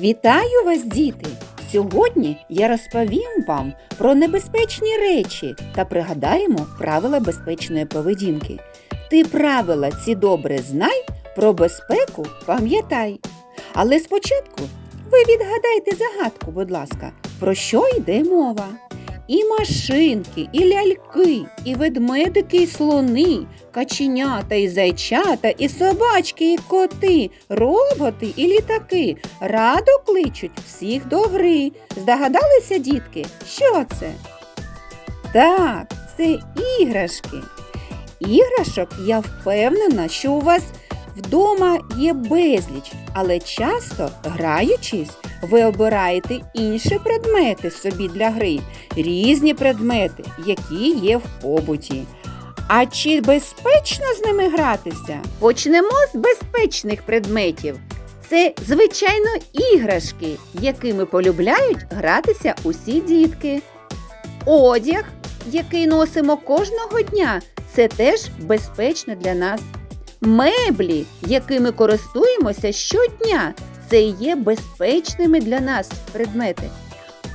Вітаю вас, діти! Сьогодні я розповім вам про небезпечні речі та пригадаємо правила безпечної поведінки. Ти правила ці добре знай, про безпеку пам'ятай. Але спочатку ви відгадайте загадку, будь ласка, про що йде мова? І машинки, і ляльки, і ведмедики, і слони, каченята, і зайчата, і собачки, і коти, роботи і літаки радо кличуть всіх до гри. Здогадалися, дітки, що це? Так, це іграшки. Іграшок я впевнена, що у вас вдома є безліч, але часто, граючись, ви обираєте інші предмети собі для гри, різні предмети, які є в побуті. А чи безпечно з ними гратися? Почнемо з безпечних предметів. Це, звичайно, іграшки, якими полюбляють гратися усі дітки. Одяг, який носимо кожного дня, це теж безпечно для нас. Меблі, якими користуємося щодня, це є безпечними для нас предмети.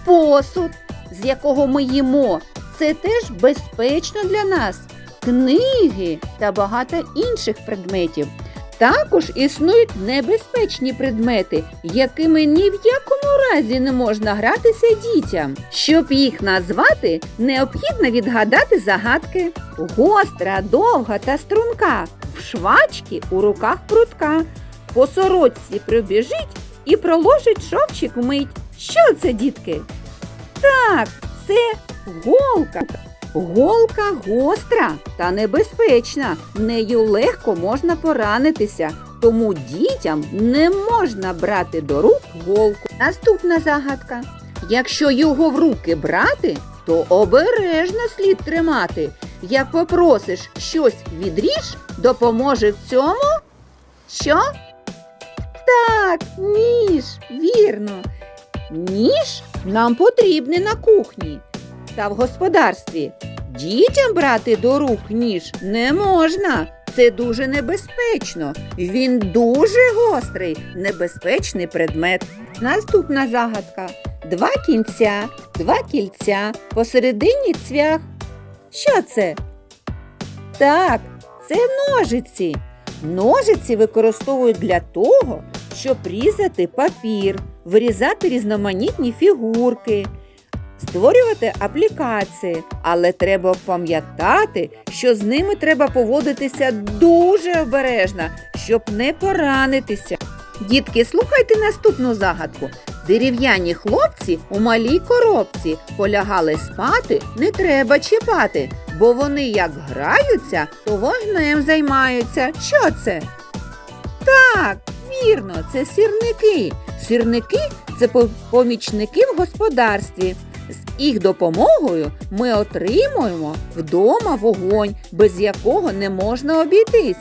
Посуд, з якого ми їмо, це теж безпечно для нас. Книги та багато інших предметів. Також існують небезпечні предмети, якими ні в якому разі не можна гратися дітям. Щоб їх назвати, необхідно відгадати загадки. Гостра, довга та струнка, в швачки у руках прутка. По сорочці прибіжить і проложить шовчик вмить. Що це, дітки? Так, це голка. Голка гостра та небезпечна. Нею легко можна поранитися, тому дітям не можна брати до рук голку. Наступна загадка. Якщо його в руки брати, то обережно слід тримати. Як попросиш щось відріж, допоможе в цьому. Що? Так, ніж, вірно. Ніж нам потрібний на кухні та в господарстві. Дітям брати до рук ніж не можна. Це дуже небезпечно. Він дуже гострий, небезпечний предмет. Наступна загадка: два кінця, два кільця, посередині цвях. Що це? Так, це ножиці. Ножиці використовують для того, щоб різати папір, вирізати різноманітні фігурки, створювати аплікації. Але треба пам'ятати, що з ними треба поводитися дуже обережно, щоб не поранитися. Дітки, слухайте наступну загадку. Дерев'яні хлопці у малій коробці полягали спати, не треба чіпати, бо вони як граються, то вогнем займаються. Що це? Так, вірно, це сірники. Сірники це помічники в господарстві. З їх допомогою ми отримуємо вдома вогонь, без якого не можна обійтись.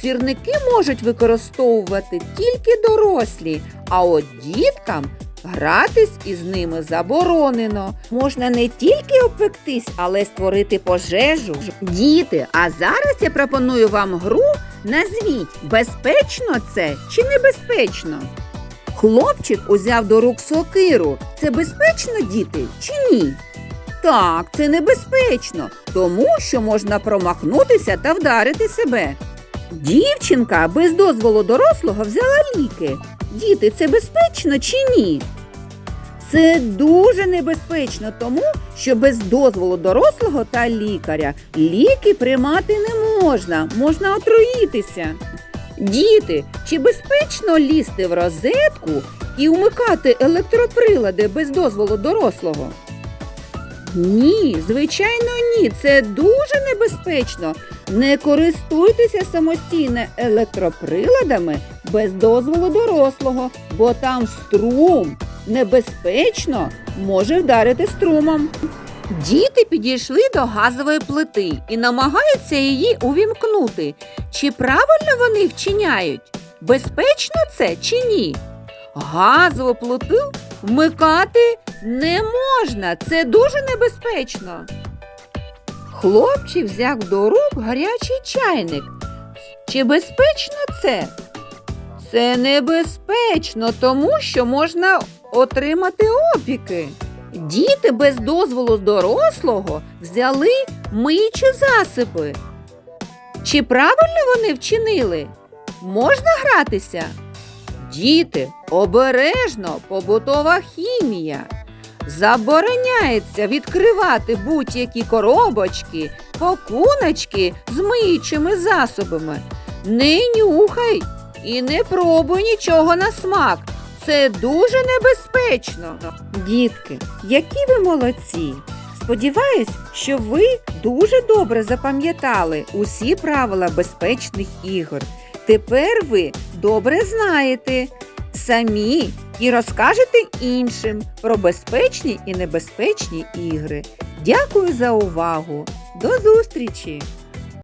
Сірники можуть використовувати тільки дорослі, а от діткам гратись із ними заборонено. Можна не тільки опектись, але створити пожежу. Діти, а зараз я пропоную вам гру. Назвіть, безпечно це чи небезпечно? Хлопчик узяв до рук сокиру. Це безпечно, діти, чи ні? Так, це небезпечно, тому що можна промахнутися та вдарити себе. Дівчинка без дозволу дорослого взяла ліки. Діти, це безпечно чи ні? Це дуже небезпечно, тому що без дозволу дорослого та лікаря ліки приймати не можна, можна отруїтися. Діти, чи безпечно лізти в розетку і вмикати електроприлади без дозволу дорослого? Ні, звичайно, ні. Це дуже небезпечно. Не користуйтеся самостійно електроприладами без дозволу дорослого, бо там струм небезпечно може вдарити струмом. Діти підійшли до газової плити і намагаються її увімкнути. Чи правильно вони вчиняють? Безпечно це чи ні? Газову плиту вмикати не можна, це дуже небезпечно. Хлопчик взяв до рук гарячий чайник. Чи безпечно це? Це небезпечно, тому що можна отримати опіки. Діти без дозволу дорослого взяли миючі засоби. Чи правильно вони вчинили? Можна гратися? Діти, обережно побутова хімія. Забороняється відкривати будь-які коробочки, пакуночки з миючими засобами. Не нюхай і не пробуй нічого на смак. Це дуже небезпечно. Дітки, які ви молодці! Сподіваюсь, що ви дуже добре запам'ятали усі правила безпечних ігор. Тепер ви добре знаєте самі і розкажете іншим про безпечні і небезпечні ігри. Дякую за увагу! До зустрічі!